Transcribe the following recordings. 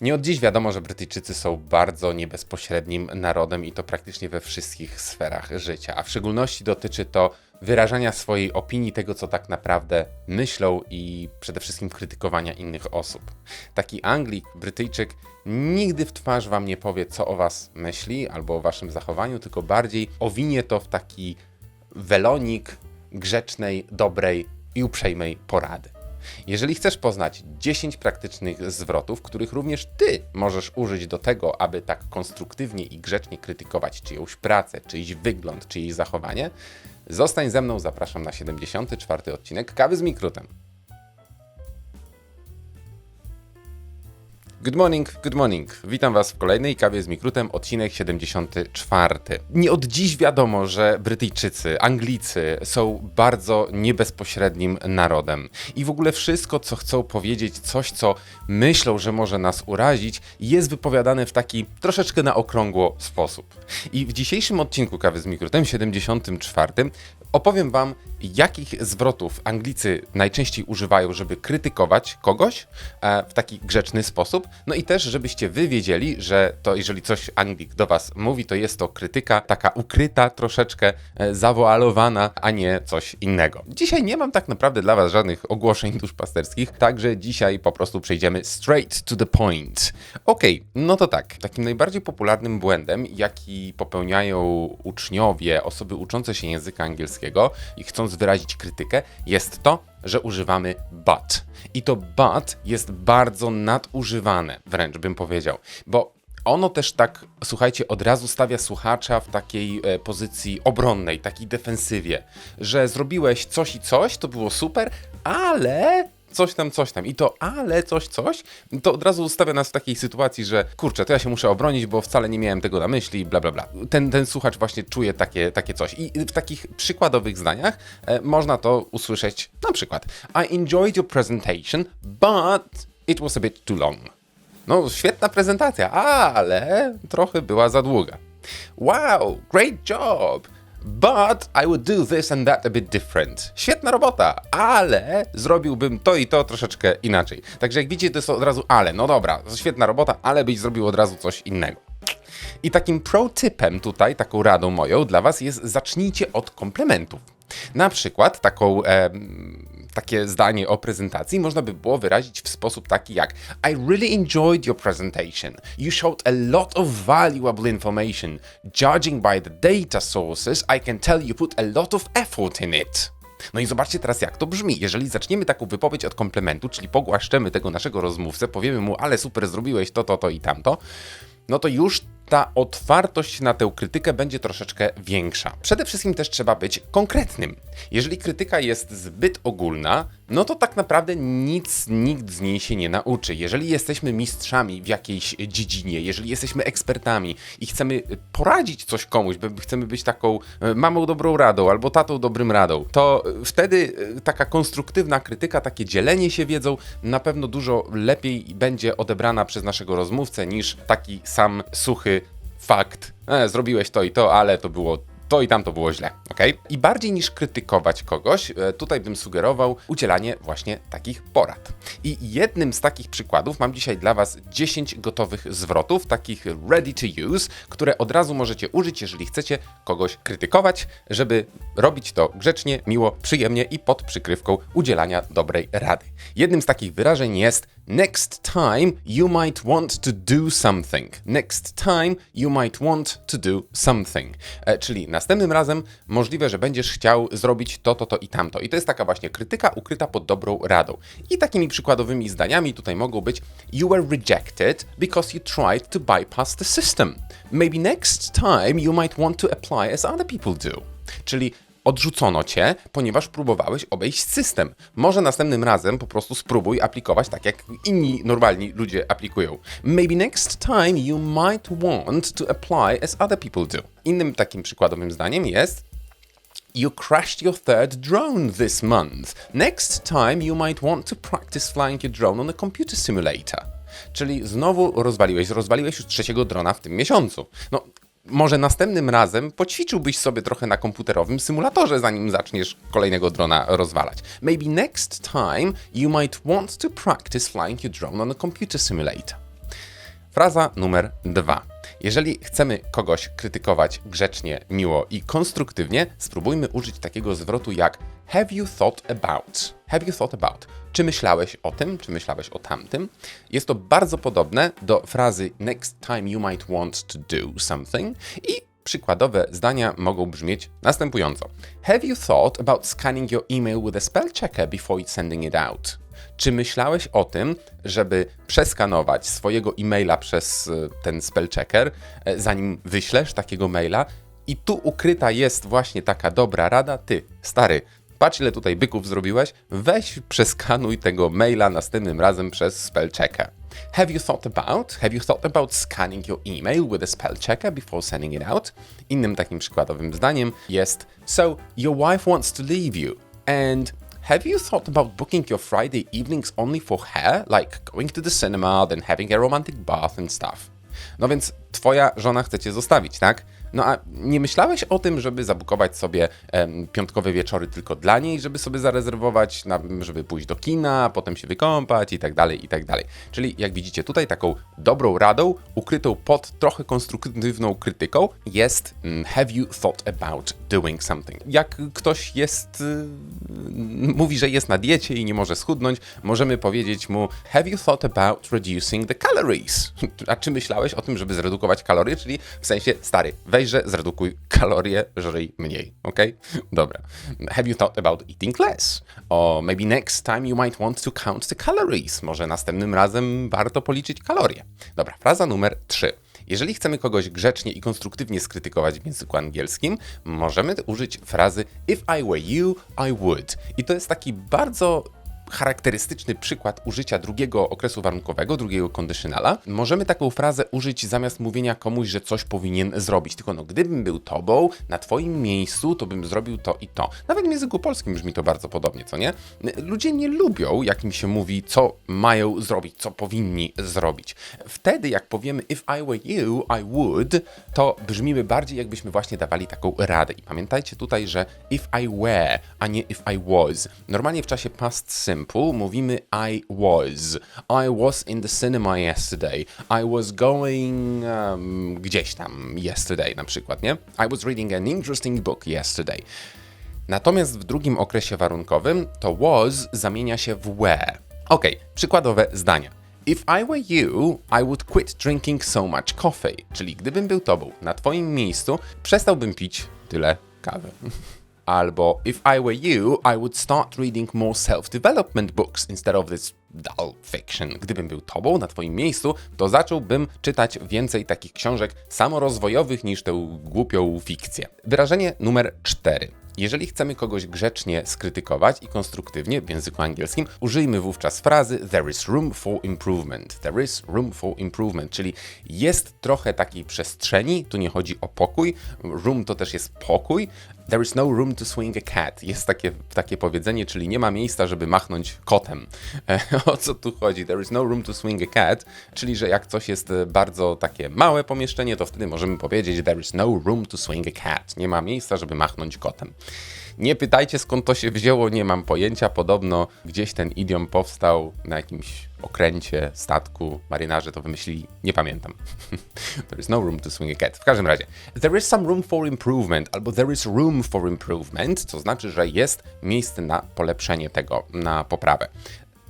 Nie od dziś wiadomo, że Brytyjczycy są bardzo niebezpośrednim narodem i to praktycznie we wszystkich sferach życia, a w szczególności dotyczy to wyrażania swojej opinii, tego co tak naprawdę myślą i przede wszystkim krytykowania innych osób. Taki Anglik, Brytyjczyk nigdy w twarz wam nie powie, co o was myśli albo o waszym zachowaniu, tylko bardziej owinie to w taki welonik grzecznej, dobrej i uprzejmej porady. Jeżeli chcesz poznać 10 praktycznych zwrotów, których również ty możesz użyć do tego, aby tak konstruktywnie i grzecznie krytykować czyjąś pracę, czyjś wygląd, czyjeś zachowanie, zostań ze mną, zapraszam na 74 odcinek Kawy z Mikrutem. Good morning, good morning. Witam Was w kolejnej kawie z Mikrutem, odcinek 74. Nie od dziś wiadomo, że Brytyjczycy, Anglicy są bardzo niebezpośrednim narodem. I w ogóle wszystko, co chcą powiedzieć, coś, co myślą, że może nas urazić, jest wypowiadane w taki troszeczkę na okrągło sposób. I w dzisiejszym odcinku kawy z Mikrutem, 74, opowiem Wam, jakich zwrotów Anglicy najczęściej używają, żeby krytykować kogoś e, w taki grzeczny sposób. No i też, żebyście wy wiedzieli, że to jeżeli coś Anglik do Was mówi, to jest to krytyka taka ukryta, troszeczkę e, zawoalowana, a nie coś innego. Dzisiaj nie mam tak naprawdę dla Was żadnych ogłoszeń duszpasterskich, także dzisiaj po prostu przejdziemy straight to the point. Okej, no to tak. Takim najbardziej popularnym błędem, jaki popełniają uczniowie, osoby uczące się języka angielskiego i chcąc wyrazić krytykę, jest to, że używamy but. I to but jest bardzo nadużywane, wręcz bym powiedział, bo ono też tak, słuchajcie, od razu stawia słuchacza w takiej e, pozycji obronnej, takiej defensywie, że zrobiłeś coś i coś, to było super, ale coś tam, coś tam. I to ale coś, coś, to od razu stawia nas w takiej sytuacji, że kurczę, to ja się muszę obronić, bo wcale nie miałem tego na myśli, bla, bla, bla. Ten, ten słuchacz właśnie czuje takie, takie coś. I w takich przykładowych zdaniach e, można to usłyszeć na przykład I enjoyed your presentation, but it was a bit too long. No, świetna prezentacja, ale trochę była za długa. Wow, great job! But I would do this and that a bit different. Świetna robota, ale zrobiłbym to i to troszeczkę inaczej. Także jak widzicie, to jest od razu ale. No dobra, świetna robota, ale byś zrobił od razu coś innego. I takim pro-typem tutaj, taką radą moją dla Was jest zacznijcie od komplementów. Na przykład taką, e, takie zdanie o prezentacji można by było wyrazić w sposób taki jak I really enjoyed your presentation. You showed a lot of valuable information. Judging by the data sources, I can tell you put a lot of effort in it. No i zobaczcie teraz, jak to brzmi. Jeżeli zaczniemy taką wypowiedź od komplementu, czyli pogłaszczemy tego naszego rozmówcę, powiemy mu, ale super, zrobiłeś to, to, to i tamto, no to już ta otwartość na tę krytykę będzie troszeczkę większa. Przede wszystkim też trzeba być konkretnym. Jeżeli krytyka jest zbyt ogólna, no to tak naprawdę nic nikt z niej się nie nauczy. Jeżeli jesteśmy mistrzami w jakiejś dziedzinie, jeżeli jesteśmy ekspertami i chcemy poradzić coś komuś, chcemy być taką e, mamą dobrą radą albo tatą dobrym radą, to wtedy e, taka konstruktywna krytyka, takie dzielenie się wiedzą na pewno dużo lepiej będzie odebrana przez naszego rozmówcę niż taki sam suchy fakt, e, zrobiłeś to i to, ale to było to i tam to było źle, ok? I bardziej niż krytykować kogoś, e, tutaj bym sugerował udzielanie właśnie takich porad. I jednym z takich przykładów mam dzisiaj dla Was 10 gotowych zwrotów, takich ready to use, które od razu możecie użyć, jeżeli chcecie kogoś krytykować, żeby robić to grzecznie, miło, przyjemnie i pod przykrywką udzielania dobrej rady. Jednym z takich wyrażeń jest Next time you might want to do something. Next time you might want to do something. E, czyli następnym razem możliwe, że będziesz chciał zrobić to, to, to i tamto. I to jest taka właśnie krytyka ukryta pod dobrą radą. I takimi przykładowymi zdaniami tutaj mogą być You were rejected because you tried to bypass the system. Maybe next time you might want to apply as other people do. Czyli odrzucono cię, ponieważ próbowałeś obejść system. Może następnym razem po prostu spróbuj aplikować tak, jak inni normalni ludzie aplikują. Maybe next time you might want to apply as other people do. Innym takim przykładowym zdaniem jest You crashed your third drone this month. Next time you might want to practice flying your drone on a computer simulator. Czyli znowu rozwaliłeś, rozwaliłeś już trzeciego drona w tym miesiącu. No, może następnym razem poćwiczyłbyś sobie trochę na komputerowym symulatorze, zanim zaczniesz kolejnego drona rozwalać. Maybe next time you might want to practice flying your drone on a computer simulator. Fraza numer dwa. Jeżeli chcemy kogoś krytykować grzecznie, miło i konstruktywnie, spróbujmy użyć takiego zwrotu jak Have you thought about? Have you thought about? Czy myślałeś o tym, czy myślałeś o tamtym? Jest to bardzo podobne do frazy Next time you might want to do something i przykładowe zdania mogą brzmieć następująco. Have you thought about scanning your email with a spell checker before sending it out? Czy myślałeś o tym, żeby przeskanować swojego e-maila przez e, ten spell checker, e, zanim wyślesz takiego maila? I tu ukryta jest właśnie taka dobra rada. Ty, stary, patrz ile tutaj byków zrobiłeś, weź przeskanuj tego maila następnym razem przez spell checker. Have you thought about? Have you thought about scanning your email with a spell checker before sending it out? Innym takim przykładowym zdaniem jest So your wife wants to leave you and Have you thought about booking your Friday evenings only for her, like going to the cinema, then having a romantic bath and stuff? No więc twoja żona chce cię zostawić, tak? No a nie myślałeś o tym, żeby zabukować sobie em, piątkowe wieczory tylko dla niej, żeby sobie zarezerwować, na, żeby pójść do kina, potem się wykąpać i tak dalej, i tak dalej. Czyli jak widzicie tutaj taką dobrą radą, ukrytą pod trochę konstruktywną krytyką jest mm, have you thought about doing something. Jak ktoś jest, y, mówi, że jest na diecie i nie może schudnąć, możemy powiedzieć mu have you thought about reducing the calories? A czy myślałeś o tym, żeby zredukować kalorie? Czyli w sensie, stary, weź, że zredukuj kalorie, żryj mniej, ok? Dobra. Have you thought about eating less? Or maybe next time you might want to count the calories. Może następnym razem warto policzyć kalorie. Dobra, fraza numer 3. Jeżeli chcemy kogoś grzecznie i konstruktywnie skrytykować w języku angielskim, możemy użyć frazy If I were you, I would. I to jest taki bardzo charakterystyczny przykład użycia drugiego okresu warunkowego, drugiego conditionala, możemy taką frazę użyć zamiast mówienia komuś, że coś powinien zrobić. Tylko no, gdybym był tobą, na twoim miejscu, to bym zrobił to i to. Nawet w języku polskim brzmi to bardzo podobnie, co nie? Ludzie nie lubią, jak im się mówi, co mają zrobić, co powinni zrobić. Wtedy, jak powiemy if I were you, I would, to brzmimy bardziej, jakbyśmy właśnie dawali taką radę. I pamiętajcie tutaj, że if I were, a nie if I was. Normalnie w czasie past simple mówimy I was. I was in the cinema yesterday. I was going um, gdzieś tam yesterday na przykład, nie? I was reading an interesting book yesterday. Natomiast w drugim okresie warunkowym to was zamienia się w were. Ok, przykładowe zdania. If I were you, I would quit drinking so much coffee. Czyli gdybym był tobą, na twoim miejscu, przestałbym pić tyle kawy. Albo if I were you, I would start reading more self-development books instead of this dull fiction. Gdybym był tobą na twoim miejscu, to zacząłbym czytać więcej takich książek samorozwojowych niż tę głupią fikcję. Wyrażenie numer 4. Jeżeli chcemy kogoś grzecznie skrytykować i konstruktywnie w języku angielskim, użyjmy wówczas frazy there is room for improvement. There is room for improvement, czyli jest trochę takiej przestrzeni, tu nie chodzi o pokój, room to też jest pokój. There is no room to swing a cat. Jest takie, takie powiedzenie, czyli nie ma miejsca, żeby machnąć kotem. o co tu chodzi? There is no room to swing a cat, czyli że jak coś jest bardzo takie małe pomieszczenie, to wtedy możemy powiedzieć there is no room to swing a cat. Nie ma miejsca, żeby machnąć kotem. Nie pytajcie skąd to się wzięło, nie mam pojęcia. Podobno gdzieś ten idiom powstał na jakimś okręcie, statku, marynarze to wymyślili, nie pamiętam. there is no room to swing a cat. W każdym razie, there is some room for improvement, albo there is room for improvement, co znaczy, że jest miejsce na polepszenie tego, na poprawę.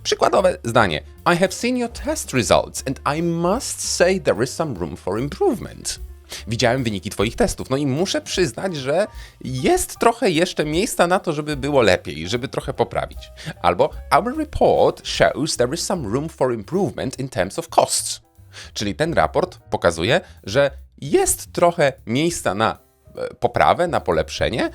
Przykładowe zdanie. I have seen your test results and I must say there is some room for improvement. Widziałem wyniki Twoich testów, no i muszę przyznać, że jest trochę jeszcze miejsca na to, żeby było lepiej, żeby trochę poprawić. Albo Our report shows there is some room for improvement in terms of costs. Czyli ten raport pokazuje, że jest trochę miejsca na e, poprawę, na polepszenie, e,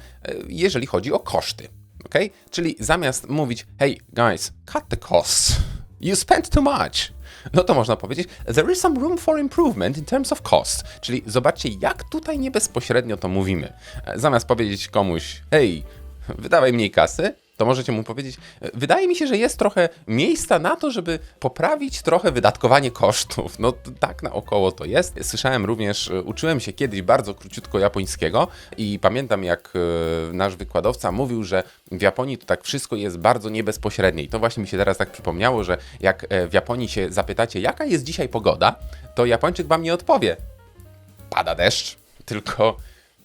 jeżeli chodzi o koszty. Okay? Czyli zamiast mówić, hey guys, cut the costs, you spent too much no to można powiedzieć, there is some room for improvement in terms of cost. Czyli zobaczcie, jak tutaj nie bezpośrednio to mówimy. Zamiast powiedzieć komuś, hej, wydawaj mniej kasy, to możecie mu powiedzieć, e, wydaje mi się, że jest trochę miejsca na to, żeby poprawić trochę wydatkowanie kosztów. No tak naokoło to jest. Słyszałem również, e, uczyłem się kiedyś bardzo króciutko japońskiego i pamiętam jak e, nasz wykładowca mówił, że w Japonii to tak wszystko jest bardzo niebezpośrednie. I to właśnie mi się teraz tak przypomniało, że jak w Japonii się zapytacie, jaka jest dzisiaj pogoda, to Japończyk wam nie odpowie. Pada deszcz, tylko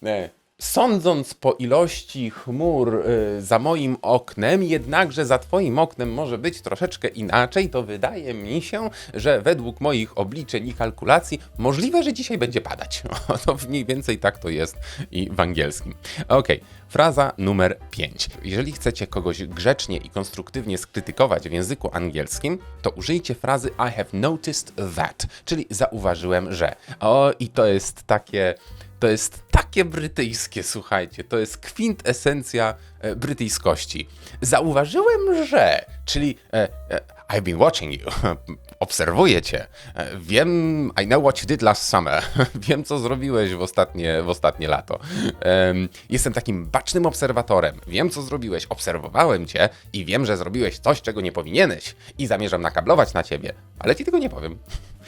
e, sądząc po ilości chmur y, za moim oknem, jednakże za twoim oknem może być troszeczkę inaczej, to wydaje mi się, że według moich obliczeń i kalkulacji możliwe, że dzisiaj będzie padać. to mniej więcej tak to jest i w angielskim. Okej, fraza numer 5. Jeżeli chcecie kogoś grzecznie i konstruktywnie skrytykować w języku angielskim, to użyjcie frazy I have noticed that, czyli zauważyłem, że. O, i to jest takie to jest takie brytyjskie, słuchajcie, to jest kwintesencja e, brytyjskości. Zauważyłem, że, czyli e, e, I've been watching you, obserwuję cię, e, wiem, I know what you did last summer, wiem co zrobiłeś w ostatnie, w ostatnie lato. Em, jestem takim bacznym obserwatorem, wiem co zrobiłeś, obserwowałem cię i wiem, że zrobiłeś coś, czego nie powinieneś i zamierzam nakablować na ciebie, ale ci tego nie powiem.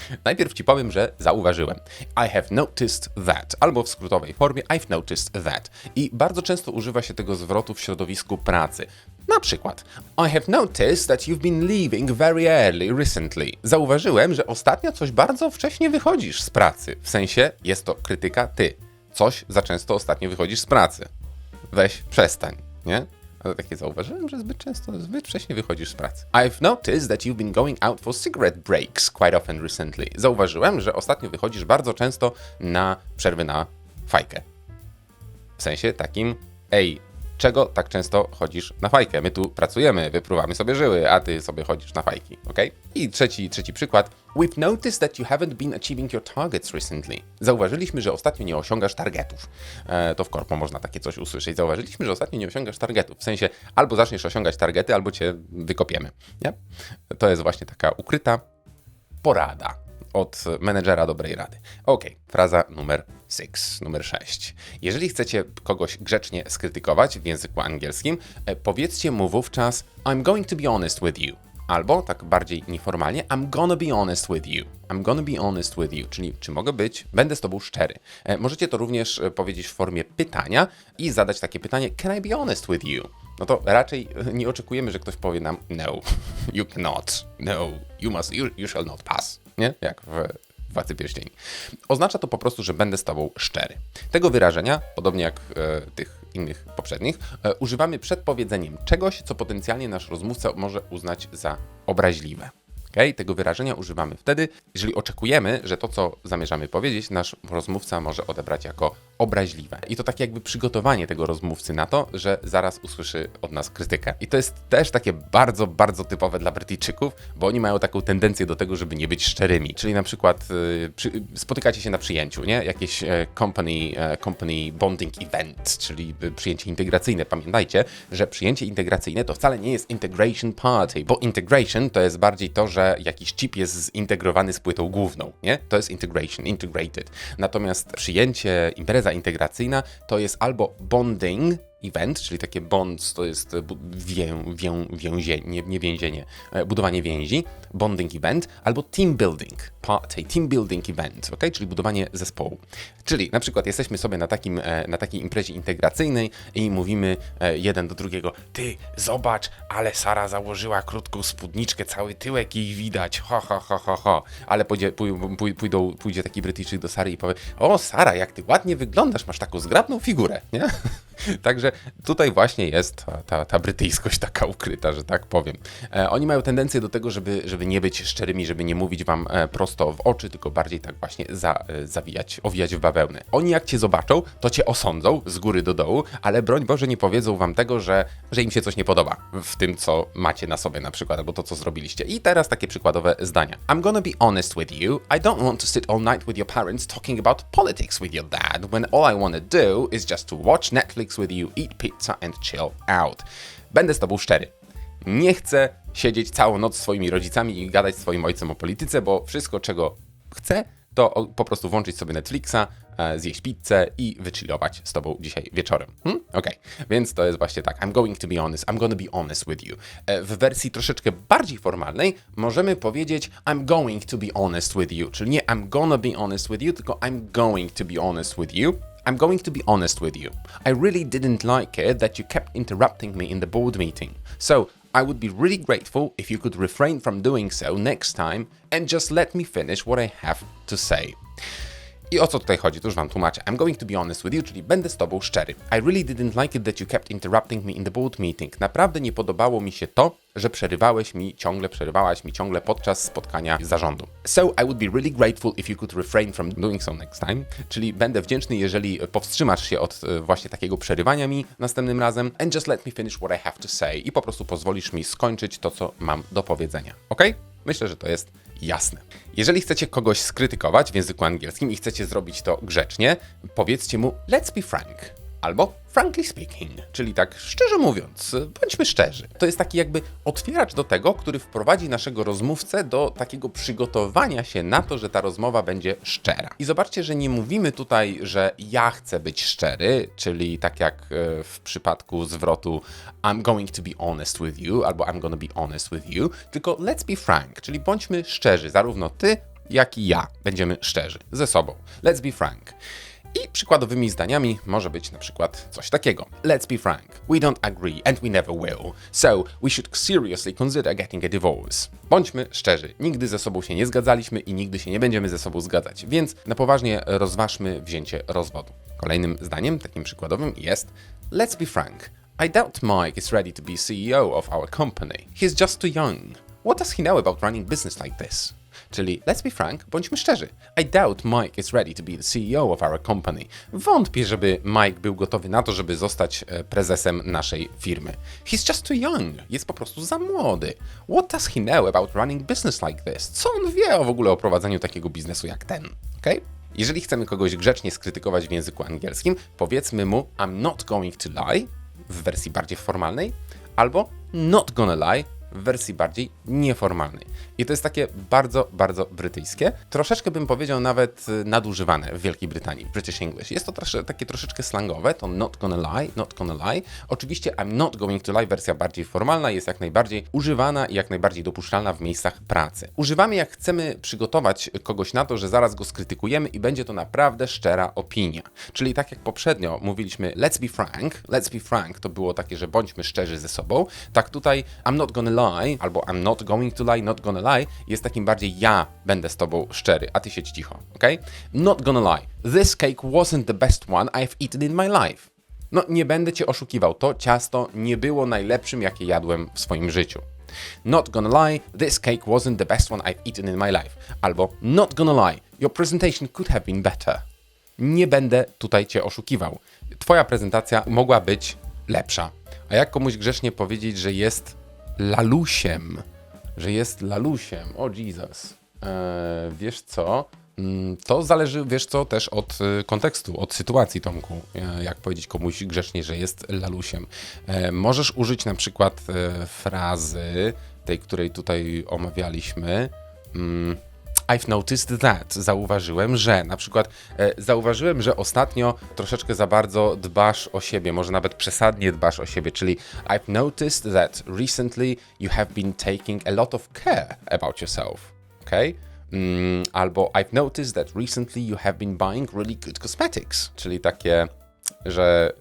Najpierw ci powiem, że zauważyłem. I have noticed that, albo w skrótowej formie I've noticed that. I bardzo często używa się tego zwrotu w środowisku pracy. Na przykład, I have noticed that you've been leaving very early recently. Zauważyłem, że ostatnio coś bardzo wcześnie wychodzisz z pracy. W sensie, jest to krytyka ty. Coś za często ostatnio wychodzisz z pracy. Weź, przestań, nie? Ale takie zauważyłem, że zbyt często, zbyt wcześnie wychodzisz z pracy. I've noticed that you've been going out for cigarette breaks quite often recently. Zauważyłem, że ostatnio wychodzisz bardzo często na przerwy na fajkę. W sensie takim, ej, czego tak często chodzisz na fajkę? My tu pracujemy, wypruwamy sobie żyły, a ty sobie chodzisz na fajki, ok? I trzeci, trzeci przykład. We've noticed that you haven't been achieving your targets recently. Zauważyliśmy, że ostatnio nie osiągasz targetów. E, to w korpo można takie coś usłyszeć. Zauważyliśmy, że ostatnio nie osiągasz targetów. W sensie albo zaczniesz osiągać targety, albo cię wykopiemy. Nie? To jest właśnie taka ukryta porada od menedżera dobrej rady. Ok, fraza numer 6, numer 6. Jeżeli chcecie kogoś grzecznie skrytykować w języku angielskim, e, powiedzcie mu wówczas I'm going to be honest with you. Albo tak bardziej nieformalnie, I'm gonna be honest with you. I'm gonna be honest with you, czyli czy mogę być, będę z tobą szczery. E, Możecie to również e, powiedzieć w formie pytania i zadać takie pytanie, can I be honest with you? No to raczej nie oczekujemy, że ktoś powie nam no, you cannot, no, you must, you, you shall not pass, nie? Jak w Władcy Pierścieni. Oznacza to po prostu, że będę z tobą szczery. Tego wyrażenia, podobnie jak e, tych innych poprzednich, e, używamy przed powiedzeniem czegoś, co potencjalnie nasz rozmówca może uznać za obraźliwe. Okay? Tego wyrażenia używamy wtedy, jeżeli oczekujemy, że to, co zamierzamy powiedzieć, nasz rozmówca może odebrać jako obraźliwe. I to takie jakby przygotowanie tego rozmówcy na to, że zaraz usłyszy od nas krytykę. I to jest też takie bardzo, bardzo typowe dla Brytyjczyków, bo oni mają taką tendencję do tego, żeby nie być szczerymi. Czyli na przykład y, przy, spotykacie się na przyjęciu, nie? Jakieś e, company, e, company bonding event, czyli y, przyjęcie integracyjne. Pamiętajcie, że przyjęcie integracyjne to wcale nie jest integration party, bo integration to jest bardziej to, że jakiś chip jest zintegrowany z płytą główną, nie? To jest integration, integrated. Natomiast przyjęcie, impreza integracyjna to jest albo bonding, event, czyli takie bonds, to jest wię, wię, więzienie, nie, nie więzienie, e, budowanie więzi, bonding event, albo team building party, team building event, ok? czyli budowanie zespołu. Czyli na przykład jesteśmy sobie na, takim, e, na takiej imprezie integracyjnej i mówimy e, jeden do drugiego, ty zobacz, ale Sara założyła krótką spódniczkę, cały tyłek jej widać, ha, ha, ha, ha, ha. Ale pójdzie, pój, pój, pójdą, pójdzie taki Brytyjczyk do Sary i powie, o Sara, jak ty ładnie wyglądasz, masz taką zgrabną figurę, nie? Także tutaj właśnie jest ta, ta, ta brytyjskość taka ukryta, że tak powiem. E, oni mają tendencję do tego, żeby, żeby nie być szczerymi, żeby nie mówić wam e, prosto w oczy, tylko bardziej tak właśnie za, e, zawijać, owijać w bawełnę. Oni jak cię zobaczą, to cię osądzą z góry do dołu, ale broń Boże nie powiedzą wam tego, że, że im się coś nie podoba w tym, co macie na sobie na przykład, albo to, co zrobiliście. I teraz takie przykładowe zdania. I'm gonna be honest with you. I don't want to sit all night with your parents talking about politics with your dad, when all I wanna do is just to watch Netflix with you, eat pizza and chill out. Będę z tobą szczery. Nie chcę siedzieć całą noc z swoimi rodzicami i gadać z swoim ojcem o polityce, bo wszystko, czego chcę, to po prostu włączyć sobie Netflixa, e, zjeść pizzę i wychillować z tobą dzisiaj wieczorem. Hmm? Okej, więc to jest właśnie tak. I'm going to be honest, I'm gonna be honest with you. E, W wersji troszeczkę bardziej formalnej możemy powiedzieć I'm going to be honest with you, czyli nie I'm gonna be honest with you, tylko I'm going to be honest with you. I'm going to be honest with you. I really didn't like it that you kept interrupting me in the board meeting. So, I would be really grateful if you could refrain from doing so next time and just let me finish what I have to say. I o co tutaj chodzi? To już wam tłumaczę. I'm going to be honest with you, czyli będę z tobą szczery. I really didn't like it that you kept interrupting me in the board meeting. Naprawdę nie podobało mi się to, że przerywałeś mi ciągle, przerywałaś mi ciągle podczas spotkania zarządu. So I would be really grateful if you could refrain from doing so next time. Czyli będę wdzięczny, jeżeli powstrzymasz się od e, właśnie takiego przerywania mi następnym razem. And just let me finish what I have to say. I po prostu pozwolisz mi skończyć to, co mam do powiedzenia. Ok? Myślę, że to jest jasne. Jeżeli chcecie kogoś skrytykować w języku angielskim i chcecie zrobić to grzecznie, powiedzcie mu let's be frank albo frankly speaking, czyli tak szczerze mówiąc, bądźmy szczerzy. To jest taki jakby otwieracz do tego, który wprowadzi naszego rozmówcę do takiego przygotowania się na to, że ta rozmowa będzie szczera. I zobaczcie, że nie mówimy tutaj, że ja chcę być szczery, czyli tak jak e, w przypadku zwrotu I'm going to be honest with you albo I'm gonna be honest with you, tylko let's be frank, czyli bądźmy szczerzy, zarówno ty, jak i ja będziemy szczerzy ze sobą. Let's be frank. I przykładowymi zdaniami może być na przykład coś takiego. Let's be frank, we don't agree and we never will, so we should seriously consider getting a divorce. Bądźmy szczerzy, nigdy ze sobą się nie zgadzaliśmy i nigdy się nie będziemy ze sobą zgadzać, więc na poważnie rozważmy wzięcie rozwodu. Kolejnym zdaniem, takim przykładowym jest Let's be frank, I doubt Mike is ready to be CEO of our company. He's just too young. What does he know about running business like this? Czyli let's be frank, bądźmy szczerzy. I doubt Mike is ready to be the CEO of our company. Wątpię, żeby Mike był gotowy na to, żeby zostać e, prezesem naszej firmy. He's just too young. Jest po prostu za młody. What does he know about running business like this? Co on wie o w ogóle o prowadzeniu takiego biznesu jak ten? Okay? Jeżeli chcemy kogoś grzecznie skrytykować w języku angielskim, powiedzmy mu I'm not going to lie w wersji bardziej formalnej, albo not gonna lie w wersji bardziej nieformalnej. I to jest takie bardzo, bardzo brytyjskie. Troszeczkę bym powiedział nawet y, nadużywane w Wielkiej Brytanii, British English. Jest to trosze, takie troszeczkę slangowe, to not gonna lie, not gonna lie. Oczywiście I'm not going to lie, wersja bardziej formalna, jest jak najbardziej używana i jak najbardziej dopuszczalna w miejscach pracy. Używamy jak chcemy przygotować kogoś na to, że zaraz go skrytykujemy i będzie to naprawdę szczera opinia. Czyli tak jak poprzednio mówiliśmy let's be frank, let's be frank to było takie, że bądźmy szczerzy ze sobą, tak tutaj I'm not gonna lie albo I'm not going to lie, not gonna lie jest takim bardziej ja będę z tobą szczery, a ty siedź cicho, ok? Not gonna lie, this cake wasn't the best one I've eaten in my life. No nie będę cię oszukiwał, to ciasto nie było najlepszym, jakie jadłem w swoim życiu. Not gonna lie, this cake wasn't the best one I've eaten in my life. Albo not gonna lie, your presentation could have been better. Nie będę tutaj cię oszukiwał. Twoja prezentacja mogła być lepsza. A jak komuś grzecznie powiedzieć, że jest lalusiem, że jest lalusiem, o Jesus, eee, wiesz co, Mm, to zależy, wiesz co, też od y, kontekstu, od sytuacji, Tomku. E, Jak powiedzieć komuś grzecznie, że jest lalusiem. E, Możesz użyć na przykład e, frazy, tej, której tutaj omawialiśmy. I've noticed that. Zauważyłem, że. Na przykład e, zauważyłem, że ostatnio troszeczkę za bardzo dbasz o siebie, może nawet przesadnie dbasz o siebie, czyli I've noticed that recently you have been taking a lot of care about yourself. Okay? Mm, albo I've noticed that recently you have been buying really good cosmetics, czyli takie, że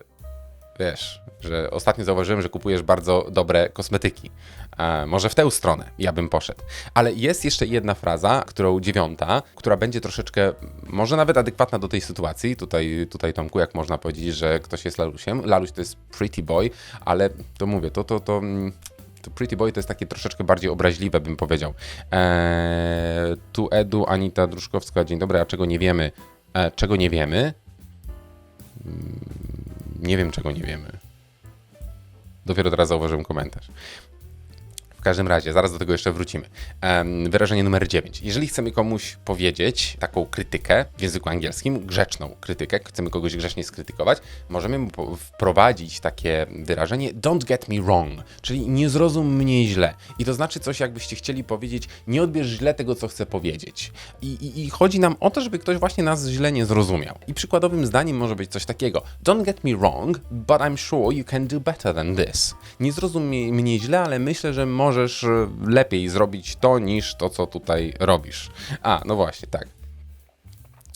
wiesz, że ostatnio zauważyłem, że kupujesz bardzo dobre kosmetyki. E, może w tę stronę ja bym poszedł. Ale jest jeszcze jedna fraza, którą dziewiąta, która będzie troszeczkę, może nawet adekwatna do tej sytuacji. Tutaj, tutaj Tomku, jak można powiedzieć, że ktoś jest lalusiem. Laluś to jest pretty boy, ale to mówię, to, to, to, mm, to pretty boy to jest takie troszeczkę bardziej obraźliwe, bym powiedział. Eee, tu Edu, Anita Druszkowska, dzień dobry, a czego nie wiemy? E, czego nie wiemy? Nie wiem, czego nie wiemy. Dopiero teraz zauważyłem komentarz. W każdym razie, zaraz do tego jeszcze wrócimy. Em, wyrażenie numer 9. Jeżeli chcemy komuś powiedzieć taką krytykę w języku angielskim, grzeczną krytykę, chcemy kogoś grzecznie skrytykować, możemy mu wprowadzić takie wyrażenie don't get me wrong, czyli nie zrozum mnie źle. I to znaczy coś, jakbyście chcieli powiedzieć, nie odbierz źle tego, co chcę powiedzieć. I, i, I chodzi nam o to, żeby ktoś właśnie nas źle nie zrozumiał. I przykładowym zdaniem może być coś takiego: Don't get me wrong, but I'm sure you can do better than this. Nie zrozum mnie, źle, ale myślę, że możesz e, lepiej zrobić to niż to, co tutaj robisz. A, no właśnie, tak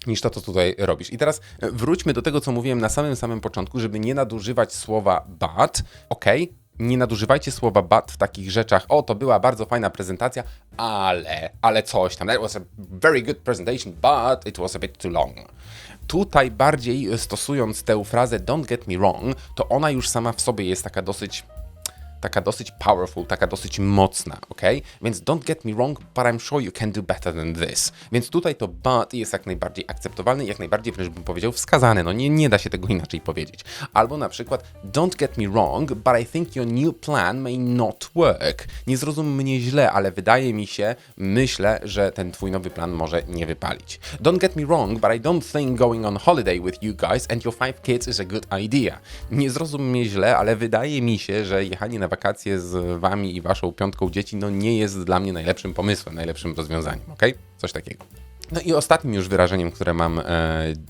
niż to, co tutaj robisz. I teraz e, wróćmy do tego, co mówiłem na samym samym początku, żeby nie nadużywać słowa but, ok? Nie nadużywajcie słowa but w takich rzeczach. O, to była bardzo fajna prezentacja, ale, ale coś tam. That was a very good presentation, but it was a bit too long. Tutaj bardziej stosując tę frazę don't get me wrong, to ona już sama w sobie jest taka dosyć taka dosyć powerful, taka dosyć mocna, ok? Więc don't get me wrong, but I'm sure you can do better than this. Więc tutaj to but jest jak najbardziej akceptowalny, jak najbardziej wręcz bym powiedział wskazany. No nie, nie da się tego inaczej powiedzieć. Albo na przykład don't get me wrong, but I think your new plan may not work. Nie zrozum mnie źle, ale wydaje mi się, myślę, że ten twój nowy plan może nie wypalić. Don't get me wrong, but I don't think going on holiday with you guys and your five kids is a good idea. Nie zrozum mnie źle, ale wydaje mi się, że jechanie na wakacje z wami i waszą piątką dzieci no nie jest dla mnie najlepszym pomysłem, najlepszym rozwiązaniem, ok? Coś takiego. No i ostatnim już wyrażeniem, które mam e,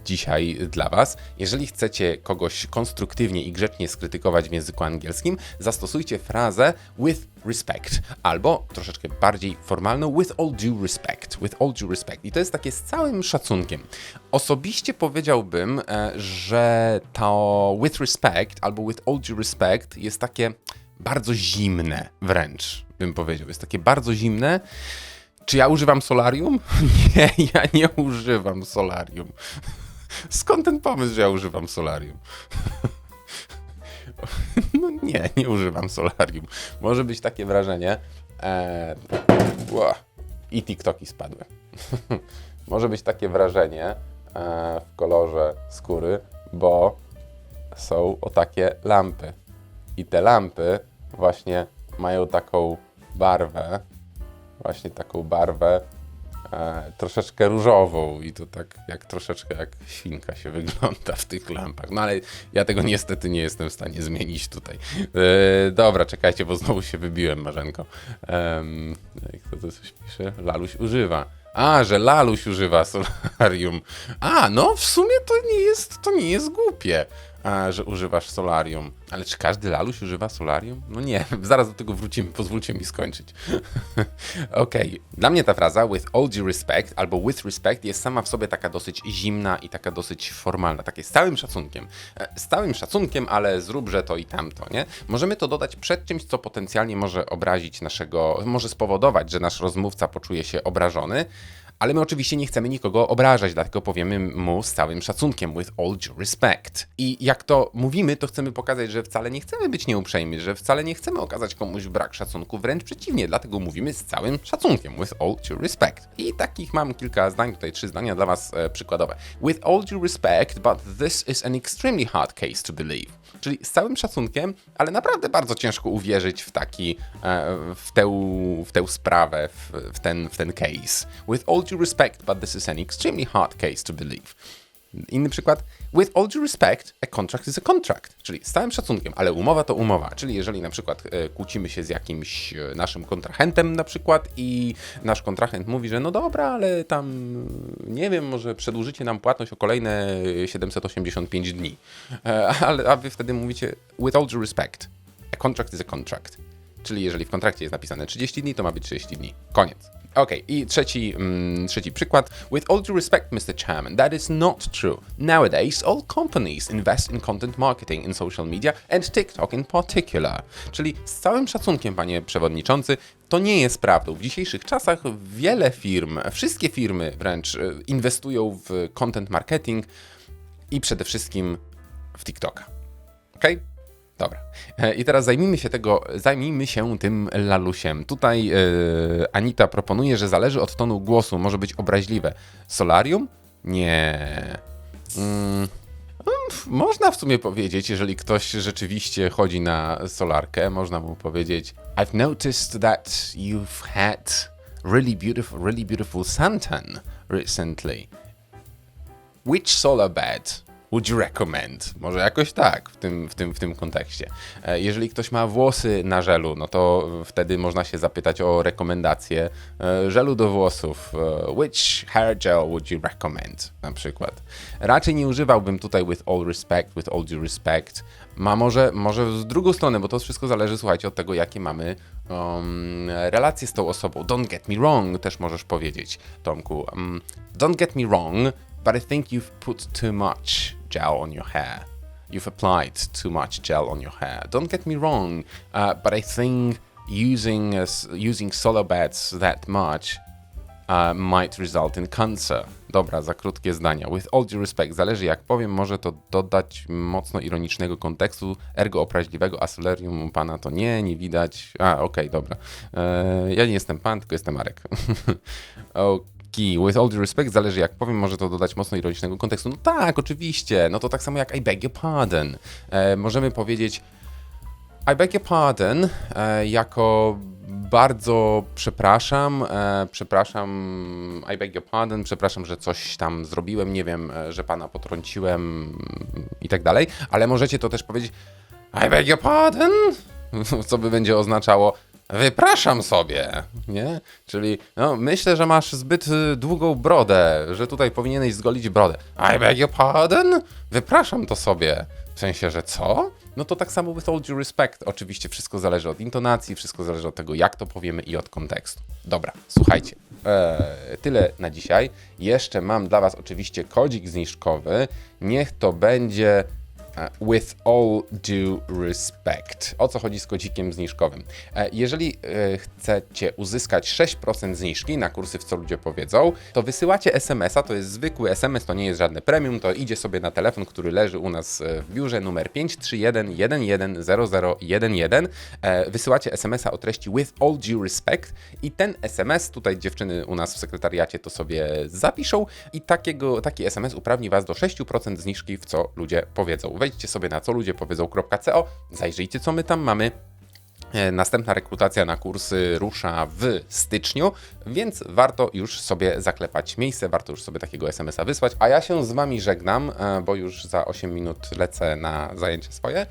dzisiaj dla Was. Jeżeli chcecie kogoś konstruktywnie i grzecznie skrytykować w języku angielskim, zastosujcie frazę with respect albo troszeczkę bardziej formalną with all due respect. With all due respect. I to jest takie z całym szacunkiem. Osobiście powiedziałbym, e, że to with respect albo with all due respect jest takie bardzo zimne wręcz, bym powiedział. Jest takie bardzo zimne. Czy ja używam solarium? Nie, ja nie używam solarium. Skąd ten pomysł, że ja używam solarium? No nie, nie używam solarium. Może być takie wrażenie. E, ła, I TikToki spadły. Może być takie wrażenie e, w kolorze skóry, bo są o takie lampy. I te lampy właśnie mają taką barwę, właśnie taką barwę e, troszeczkę różową i to tak jak troszeczkę jak świnka się wygląda w tych lampach. No ale ja tego niestety nie jestem w stanie zmienić tutaj. E, dobra, czekajcie, bo znowu się wybiłem, Marzenko. Em, kto to coś pisze? Laluś używa. A, że Laluś używa solarium. A, no w sumie to nie jest, to nie jest głupie, a, że używasz solarium. Ale czy każdy Laluś używa solarium? No nie, zaraz do tego wrócimy, pozwólcie mi skończyć. Okej, dla mnie ta fraza with all due respect albo with respect jest sama w sobie taka dosyć zimna i taka dosyć formalna, takie z całym szacunkiem. E, Z całym szacunkiem, ale zróbże to i tamto, nie? Możemy to dodać przed czymś, co potencjalnie może obrazić naszego, może spowodować, że nasz rozmówca poczuje się obrażony, ale my oczywiście nie chcemy nikogo obrażać, dlatego powiemy mu z całym szacunkiem, with all due respect. I jak to mówimy, to chcemy pokazać, że wcale nie chcemy być nieuprzejmi, że wcale nie chcemy okazać komuś brak szacunku, wręcz przeciwnie, dlatego mówimy z całym szacunkiem, with all due respect. I takich mam kilka zdań, tutaj trzy zdania dla Was e, przykładowe. With all due respect, but this is an extremely hard case to believe. Czyli z całym szacunkiem, ale naprawdę bardzo ciężko uwierzyć w taki, e, w tę, w tę sprawę, w, w, ten, w ten case. With all due respect, but this is an extremely hard case to believe. Inny przykład. With all due respect, a contract is a contract. Czyli z całym szacunkiem, ale umowa to umowa. Czyli jeżeli na przykład e, kłócimy się z jakimś e, naszym kontrahentem na przykład i nasz kontrahent mówi, że no dobra, ale tam nie wiem, może przedłużycie nam płatność o kolejne 785 dni. E, ale, a wy wtedy mówicie with all due respect, a contract is a contract. Czyli jeżeli w kontrakcie jest napisane 30 dni, to ma być 30 dni. Koniec. Okej, i trzeci, mm, trzeci przykład. With all due respect, Mr. Chairman, that is not true. Nowadays, all companies invest in content marketing in social media and TikTok in particular. Czyli z całym szacunkiem, panie przewodniczący, to nie jest prawdą. W dzisiejszych czasach wiele firm, wszystkie firmy wręcz e, inwestują w content marketing i przede wszystkim w TikToka. Okej? Dobra. E, I teraz zajmijmy się tego, zajmijmy się tym lalusiem. Tutaj e, Anita proponuje, że zależy od tonu głosu, może być obraźliwe. Solarium? Nie. Mm, pff, można w sumie powiedzieć, jeżeli ktoś rzeczywiście chodzi na solarkę, można mu powiedzieć I've noticed that you've had really beautiful, really beautiful suntan recently. Which solar bed would you recommend? Może jakoś tak w tym, w tym, w tym kontekście. E, Jeżeli ktoś ma włosy na żelu, no to wtedy można się zapytać o rekomendację e, żelu do włosów. E, Which hair gel would you recommend? Na przykład. Raczej nie używałbym tutaj with all respect, with all due respect. Ma może, może z drugą stronę, bo to wszystko zależy, słuchajcie, od tego, jakie mamy um, relacje z tą osobą. Don't get me wrong, też możesz powiedzieć, Tomku. Um, don't get me wrong, but I think you've put too much gel on your hair. You've applied too much gel on your hair. Don't get me wrong, uh, but I think using uh, using solar beds that much uh, might result in cancer. Dobra, za krótkie zdania. With all due respect, zależy jak powiem, może to dodać mocno ironicznego kontekstu, ergo opraźliwego, a solarium pana to nie, nie widać. A, okej, dobra. E, ja nie jestem pan, tylko jestem Marek. Okej, with all due respect, zależy jak powiem, może to dodać mocno ironicznego kontekstu. No tak, oczywiście, no to tak samo jak I beg your pardon. E, możemy powiedzieć I beg your pardon, e, jako bardzo przepraszam, e, przepraszam, I beg your pardon, przepraszam, że coś tam zrobiłem, nie wiem, e, że pana potrąciłem i tak dalej, ale możecie to też powiedzieć I beg your pardon, co by będzie oznaczało wypraszam sobie, nie? Czyli no, myślę, że masz zbyt y, długą brodę, że tutaj powinieneś zgolić brodę. I beg your pardon? Wypraszam to sobie. W sensie, że co? No to tak samo with all due respect. Oczywiście wszystko zależy od intonacji, wszystko zależy od tego, jak to powiemy i od kontekstu. Dobra, słuchajcie. Eee, tyle na dzisiaj. Jeszcze mam dla Was oczywiście kodzik zniżkowy. Niech to będzie with all due respect. O co chodzi z kodzikiem zniżkowym? E, Jeżeli e, chcecie uzyskać 6% zniżki na kursy w co ludzie powiedzą, to wysyłacie SMS-a, to jest zwykły SMS, to nie jest żadne premium, to idzie sobie na telefon, który leży u nas e, w biurze, numer 531 110011. E, Wysyłacie SMS-a o treści with all due respect i ten SMS, tutaj dziewczyny u nas w sekretariacie to sobie zapiszą i takiego, taki SMS uprawni Was do 6% zniżki w co ludzie powiedzą. Wejdźcie sobie na co ludzie powiedzą.co, zajrzyjcie co my tam mamy. E, Następna rekrutacja na kursy rusza w styczniu, więc warto już sobie zaklepać miejsce, warto już sobie takiego SMS-a wysłać. A ja się z Wami żegnam, e, bo już za 8 minut lecę na zajęcie swoje.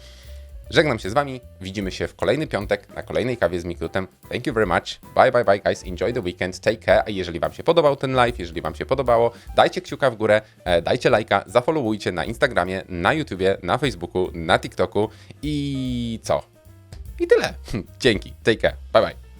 Żegnam się z Wami, widzimy się w kolejny piątek na kolejnej kawie z Mikrutem. Thank you very much. Bye, bye, bye, guys. Enjoy the weekend. Take care. A jeżeli Wam się podobał ten live, jeżeli Wam się podobało, dajcie kciuka w górę, e, dajcie lajka, zafollowujcie na Instagramie, na YouTubie, na Facebooku, na TikToku i co? I tyle. Dzięki. Take care. Bye, bye.